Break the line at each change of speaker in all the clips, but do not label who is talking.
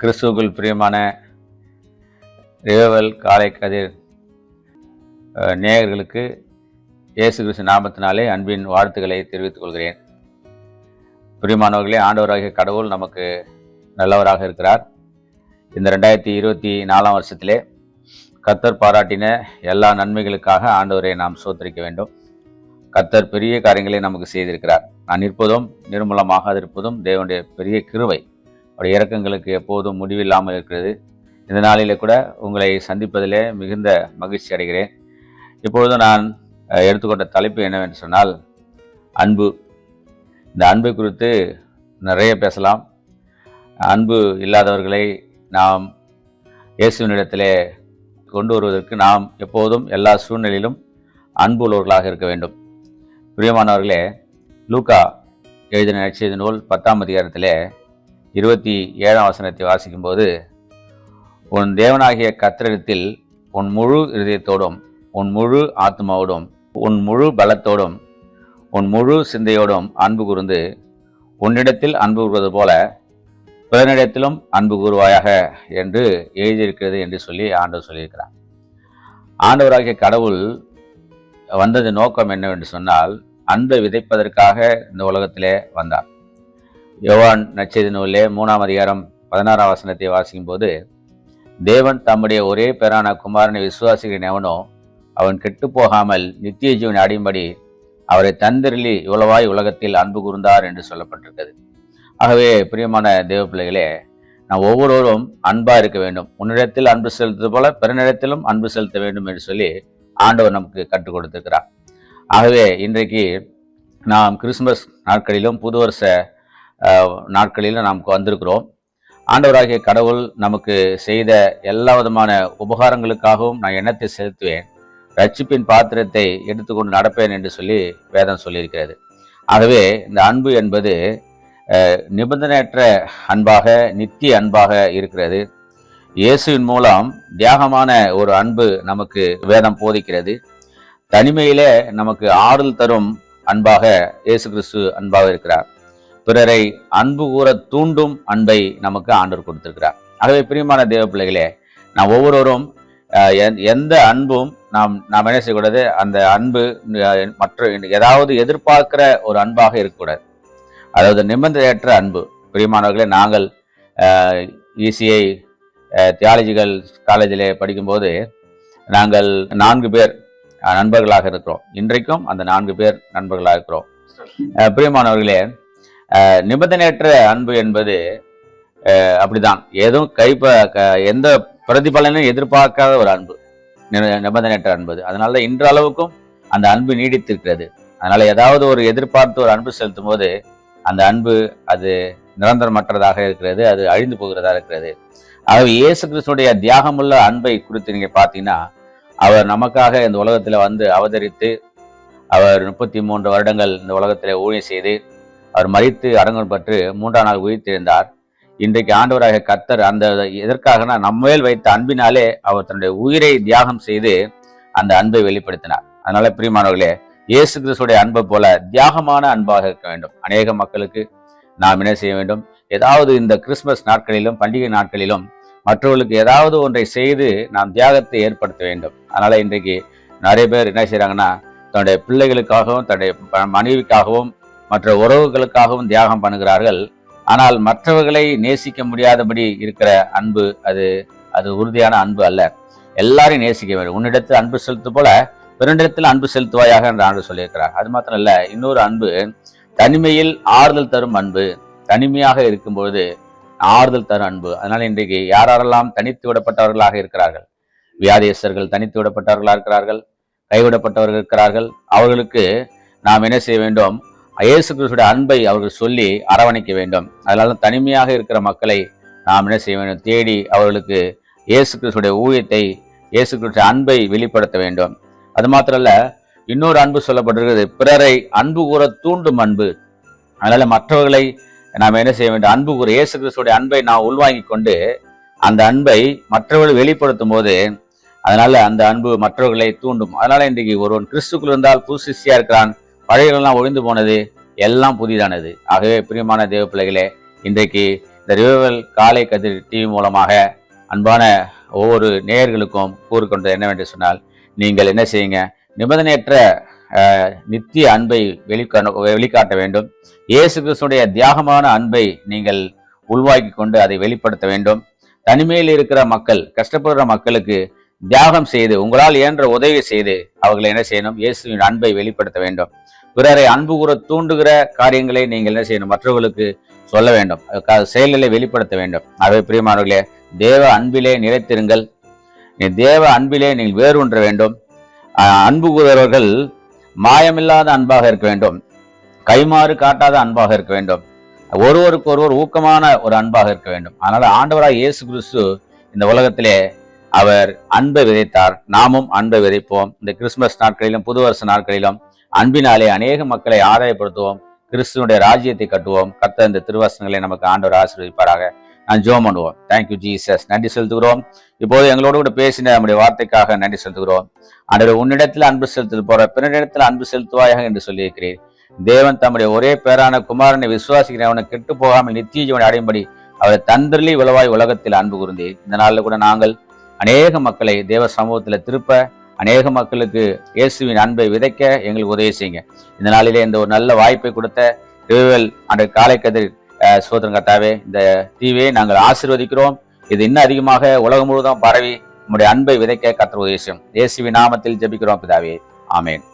கிறிஸ்துவுக்குள் பிரியமான ரேவல் காலை கதிர் நேயர்களுக்கு இயேசு கிறிஸ்து நாமத்தினாலே அன்பின் வாழ்த்துக்களை தெரிவித்துக் கொள்கிறேன் பிரியமானவர்களே ஆண்டவராகிய கடவுள் நமக்கு நல்லவராக இருக்கிறார் இந்த ரெண்டாயிரத்தி இருபத்தி நாலாம் வருஷத்திலே கத்தர் பாராட்டின எல்லா நன்மைகளுக்காக ஆண்டவரை நாம் சோத்தரிக்க வேண்டும் கத்தர் பெரிய காரியங்களை நமக்கு செய்திருக்கிறார் நான் இருப்பதும் நிர்மூலமாக இருப்பதும் தேவனுடைய பெரிய கிருவை அவருடைய இறக்கங்களுக்கு எப்போதும் முடிவில்லாமல் இருக்கிறது இந்த நாளில் கூட உங்களை சந்திப்பதிலே மிகுந்த மகிழ்ச்சி அடைகிறேன் இப்பொழுது நான் எடுத்துக்கொண்ட தலைப்பு என்னவென்று சொன்னால் அன்பு இந்த அன்பு குறித்து நிறைய பேசலாம் அன்பு இல்லாதவர்களை நாம் இயேசுவினிடத்திலே கொண்டு வருவதற்கு நாம் எப்போதும் எல்லா சூழ்நிலையிலும் அன்பு உள்ளவர்களாக இருக்க வேண்டும் பிரியமானவர்களே லூக்கா எழுதின நட்சத்திர நூல் பத்தாம் அதிகாரத்திலே இருபத்தி ஏழாம் வசனத்தை வாசிக்கும்போது உன் தேவனாகிய கத்திரத்தில் உன் முழு இருதயத்தோடும் உன் முழு ஆத்மாவோடும் உன் முழு பலத்தோடும் உன் முழு சிந்தையோடும் அன்பு கூர்ந்து உன்னிடத்தில் அன்பு கூறுவது போல பிறனிடத்திலும் அன்பு கூறுவாயாக என்று எழுதியிருக்கிறது என்று சொல்லி ஆண்டவர் சொல்லியிருக்கிறார் ஆண்டவராகிய கடவுள் வந்தது நோக்கம் என்னவென்று சொன்னால் அன்பை விதைப்பதற்காக இந்த உலகத்திலே வந்தார் யோவான் நச்சரி நூலே மூணாம் அதிகாரம் பதினாறாம் வசனத்தை வாசிக்கும் போது தேவன் தம்முடைய ஒரே பெறான குமாரனை விசுவாசிக்கிறேன் எவனோ அவன் கெட்டு போகாமல் நித்திய ஜீவன் அடியும்படி அவரை தந்திரலி இவ்வளவாய் உலகத்தில் அன்பு கூர்ந்தார் என்று சொல்லப்பட்டிருக்கிறது ஆகவே பிரியமான தேவ பிள்ளைகளே நாம் ஒவ்வொருவரும் அன்பாக இருக்க வேண்டும் உன்னிடத்தில் அன்பு செலுத்துவது போல பிறனிடத்திலும் அன்பு செலுத்த வேண்டும் என்று சொல்லி ஆண்டவர் நமக்கு கற்றுக் கொடுத்திருக்கிறார் ஆகவே இன்றைக்கு நாம் கிறிஸ்துமஸ் நாட்களிலும் புது வருஷ நாட்களில் நாம் வந்திருக்கிறோம் ஆண்டவராகிய கடவுள் நமக்கு செய்த எல்லா விதமான உபகாரங்களுக்காகவும் நான் எண்ணத்தை செலுத்துவேன் ரட்சிப்பின் பாத்திரத்தை எடுத்துக்கொண்டு நடப்பேன் என்று சொல்லி வேதம் சொல்லியிருக்கிறது ஆகவே இந்த அன்பு என்பது நிபந்தனையற்ற அன்பாக நித்திய அன்பாக இருக்கிறது இயேசுவின் மூலம் தியாகமான ஒரு அன்பு நமக்கு வேதம் போதிக்கிறது தனிமையிலே நமக்கு ஆறுதல் தரும் அன்பாக இயேசு கிறிஸ்து அன்பாக இருக்கிறார் பிறரை அன்பு கூற தூண்டும் அன்பை நமக்கு ஆண்டவர் கொடுத்திருக்கிறார் ஆகவே பிரியமான தேவ பிள்ளைகளே நாம் ஒவ்வொருவரும் எந்த அன்பும் நாம் நாம் என்ன செய்யக்கூடாது அந்த அன்பு மற்ற ஏதாவது எதிர்பார்க்கிற ஒரு அன்பாக இருக்கக்கூடாது அதாவது நிபந்தனையற்ற அன்பு பிரியமானவர்களே நாங்கள் இசிஐ தியாலஜிகள் காலேஜில் படிக்கும்போது நாங்கள் நான்கு பேர் நண்பர்களாக இருக்கிறோம் இன்றைக்கும் அந்த நான்கு பேர் நண்பர்களாக இருக்கிறோம் பிரியமானவர்களே நிபந்தனையற்ற அன்பு என்பது அப்படிதான் ஏதும் கைப்ப எந்த பிரதிபலனும் எதிர்பார்க்காத ஒரு அன்பு நிபந்தனையற்ற அன்பு அதனால இன்று அளவுக்கும் அந்த அன்பு நீடித்திருக்கிறது அதனால ஏதாவது ஒரு எதிர்பார்த்து ஒரு அன்பு செலுத்தும் போது அந்த அன்பு அது நிரந்தரமற்றதாக இருக்கிறது அது அழிந்து போகிறதா இருக்கிறது ஆகவே இயேசு கிறிஸ்துடைய தியாகமுள்ள அன்பை குறித்து நீங்க பார்த்தீங்கன்னா அவர் நமக்காக இந்த உலகத்துல வந்து அவதரித்து அவர் முப்பத்தி மூன்று வருடங்கள் இந்த உலகத்தில் ஊழியம் செய்து அவர் மறித்து அரங்கம் பெற்று மூன்றாம் நாள் உயிர்த்தெழுந்தார் இன்றைக்கு ஆண்டவராக கத்தர் அந்த எதற்காகனா நம்ம மேல் வைத்த அன்பினாலே அவர் தன்னுடைய உயிரை தியாகம் செய்து அந்த அன்பை வெளிப்படுத்தினார் அதனால பிரியமானவர்களே இயேசு கிறிஸ்துடைய அன்பை போல தியாகமான அன்பாக இருக்க வேண்டும் அநேக மக்களுக்கு நாம் என்ன செய்ய வேண்டும் ஏதாவது இந்த கிறிஸ்மஸ் நாட்களிலும் பண்டிகை நாட்களிலும் மற்றவர்களுக்கு ஏதாவது ஒன்றை செய்து நாம் தியாகத்தை ஏற்படுத்த வேண்டும் அதனால இன்றைக்கு நிறைய பேர் என்ன செய்கிறாங்கன்னா தன்னுடைய பிள்ளைகளுக்காகவும் தன்னுடைய மனைவிக்காகவும் மற்ற உறவுகளுக்காகவும் தியாகம் பண்ணுகிறார்கள் ஆனால் மற்றவர்களை நேசிக்க முடியாதபடி இருக்கிற அன்பு அது அது உறுதியான அன்பு அல்ல எல்லாரையும் நேசிக்க வேண்டும் உன்னிடத்தில் அன்பு செலுத்து போல பிறனிடத்தில் அன்பு செலுத்துவாயாக என்று ஆண்டு சொல்லியிருக்கிறார் அது மாத்திரம் இல்ல இன்னொரு அன்பு தனிமையில் ஆறுதல் தரும் அன்பு தனிமையாக இருக்கும்பொழுது ஆறுதல் தரும் அன்பு அதனால் இன்றைக்கு யாரெல்லாம் தனித்து விடப்பட்டவர்களாக இருக்கிறார்கள் வியாதேசர்கள் தனித்து விடப்பட்டவர்களாக இருக்கிறார்கள் கைவிடப்பட்டவர்கள் இருக்கிறார்கள் அவர்களுக்கு நாம் என்ன செய்ய வேண்டும் இயேசு கிறிஸ்துடைய அன்பை அவர்கள் சொல்லி அரவணைக்க வேண்டும் அதனால தனிமையாக இருக்கிற மக்களை நாம் என்ன செய்ய வேண்டும் தேடி அவர்களுக்கு இயேசு கிறிஸ்துடைய ஊழியத்தை இயேசு கிறிஸ்துடைய அன்பை வெளிப்படுத்த வேண்டும் அது மாத்திரல்ல இன்னொரு அன்பு சொல்லப்பட்டிருக்கிறது பிறரை அன்பு கூற தூண்டும் அன்பு அதனால மற்றவர்களை நாம் என்ன செய்ய வேண்டும் அன்பு கூற இயேசு கிறிஸ்துடைய அன்பை நாம் உள்வாங்கி கொண்டு அந்த அன்பை மற்றவர்கள் வெளிப்படுத்தும் போது அதனால அந்த அன்பு மற்றவர்களை தூண்டும் அதனால இன்றைக்கு ஒருவன் கிறிஸ்துக்குள் இருந்தால் புதுசிசியா இருக்கிறான் பழையெல்லாம் ஒழிந்து போனது எல்லாம் புதிதானது ஆகவே பிரியமான தேவ பிள்ளைகளே இன்றைக்கு இந்த ரிவிவல் காலை கதிர் டிவி மூலமாக அன்பான ஒவ்வொரு நேயர்களுக்கும் கூறுக்கொண்டது என்னவென்று சொன்னால் நீங்கள் என்ன செய்யுங்க நிபந்தனையற்ற நித்திய அன்பை வெளிக்காண வெளிக்காட்ட வேண்டும் இயேசு கிறிஸ்துடைய தியாகமான அன்பை நீங்கள் உள்வாக்கி கொண்டு அதை வெளிப்படுத்த வேண்டும் தனிமையில் இருக்கிற மக்கள் கஷ்டப்படுற மக்களுக்கு தியாகம் செய்து உங்களால் இயன்ற உதவி செய்து அவர்களை என்ன செய்யணும் இயேசுவின் அன்பை வெளிப்படுத்த வேண்டும் பிறரை அன்பு கூற தூண்டுகிற காரியங்களை நீங்கள் என்ன செய்யணும் மற்றவர்களுக்கு சொல்ல வேண்டும் செயலிலே வெளிப்படுத்த வேண்டும் அவை பிரியமானவர்களே தேவ அன்பிலே நீ தேவ அன்பிலே நீங்கள் வேறு ஒன்ற வேண்டும் அன்பு கூறுவர்கள் மாயமில்லாத அன்பாக இருக்க வேண்டும் கைமாறு காட்டாத அன்பாக இருக்க வேண்டும் ஒருவருக்கு ஒருவர் ஊக்கமான ஒரு அன்பாக இருக்க வேண்டும் அதனால ஆண்டவராக இயேசு கிறிஸ்து இந்த உலகத்திலே அவர் அன்பை விதைத்தார் நாமும் அன்பை விதைப்போம் இந்த கிறிஸ்துமஸ் நாட்களிலும் புது வருஷ நாட்களிலும் அன்பினாலே அநேக மக்களை ஆதாயப்படுத்துவோம் கிறிஸ்துவனுடைய ராஜ்யத்தை கட்டுவோம் கத்த இந்த திருவசனங்களை நமக்கு ஆண்டவர் ஆசீர்வதிப்பாராக நான் ஜோம் பண்ணுவோம் தேங்க்யூ ஜீசஸ் நன்றி செலுத்துகிறோம் இப்போது எங்களோடு கூட பேசின நம்முடைய வார்த்தைக்காக நன்றி செலுத்துகிறோம் ஆண்டவர் உன்னிடத்தில் அன்பு செலுத்து போற பிறனிடத்தில் அன்பு செலுத்துவாயாக என்று சொல்லியிருக்கிறேன் தேவன் தம்முடைய ஒரே பேரான குமாரனை அவனை கெட்டு போகாமல் நித்திய ஜீவனை அடையும்படி அவரை தந்திரலி விளவாய் உலகத்தில் அன்பு குருந்தி இந்த நாளில் கூட நாங்கள் அநேக மக்களை தேவ சமூகத்தில் திருப்ப அநேக மக்களுக்கு இயேசுவின் அன்பை விதைக்க எங்களுக்கு உதவி செய்யுங்க இந்த நாளிலே இந்த ஒரு நல்ல வாய்ப்பை கொடுத்த ரிவல் அன்றைய காலை கதிர் சோதரன் இந்த தீவை நாங்கள் ஆசிர்வதிக்கிறோம் இது இன்னும் அதிகமாக உலகம் முழுவதும் பரவி நம்முடைய அன்பை விதைக்க கத்திர உதவி செய்யும் இயேசுவின் நாமத்தில் ஜபிக்கிறோம் பிதாவே ஆமேன்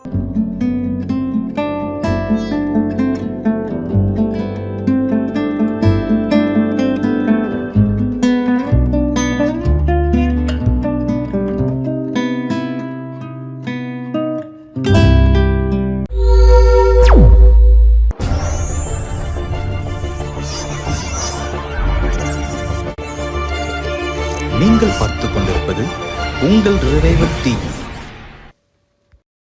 உங்கள் நிறைவு